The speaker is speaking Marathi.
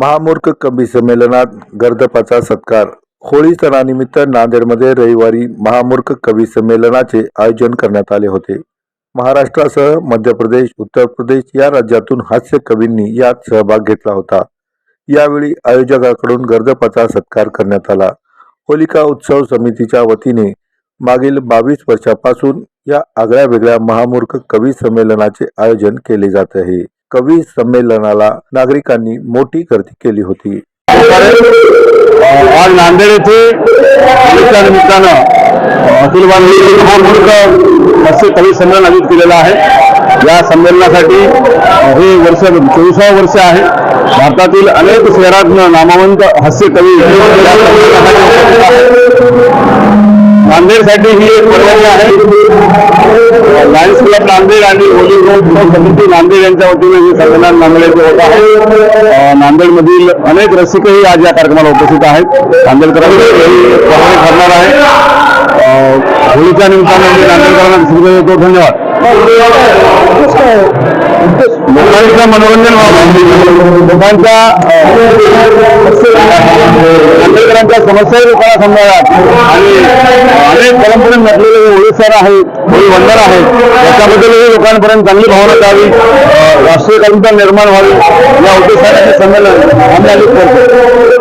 महामूर्ख कवी संमेलनात गर्दपाचा सत्कार. होळी सणानिमित्त नांदेडमध्ये रविवारी महामूर्ख कवी संमेलनाचे आयोजन करण्यात आले होते. महाराष्ट्रासह मध्य प्रदेश उत्तर प्रदेश या राज्यातून हास्य कवींनी यात सहभाग घेतला होता. यावेळी आयोजकाकडून गर्दपाचा सत्कार करण्यात आला. होलिका उत्सव समितीच्या वतीने मागील बावीस वर्षापासून या आगळ्या वेगळ्या महामूर्ख कवी संमेलनाचे आयोजन केले जात आहे. कवी संमेलनाला नागरिकांनी मोठी गर्दी केली होती. आज नांदेड येथे अखिल भारतीय कवी संमेलन आयोजित केलेलं आहे. या संमेलनासाठी हे वर्ष चोवीसावं वर्ष आहे. भारतातील अनेक शहरात नामवंत हास्य कवी लायन्स क्लब नांदेड आणि होली समिती नांदेड यांच्या वतीने हे। संमेलन नांदेड होत आहे नांदेडमधील अनेक रसिकही आज या कार्यक्रमाला उपस्थित आहेत नांदेडकरांचे पर्याय ठरणार आहे होळीच्या निमित्तानं नांदेडकरांना शुभेच्छा देतो धन्यवाद। लोकांचं मनोरंजन व्हावं लोकांच्या शेतकऱ्यांच्या समस्या लोकांना समजाव्यात आणि अनेक परंपरे नटलेले जे होळी सण आहे होळी वंदन आहे त्याच्याबद्दलही लोकांपर्यंत चांगली भावना द्यावी राष्ट्रीय कल्पना निर्माण व्हावी. या उद्देशाने हे संमेलन आम्ही आयोजित करतो.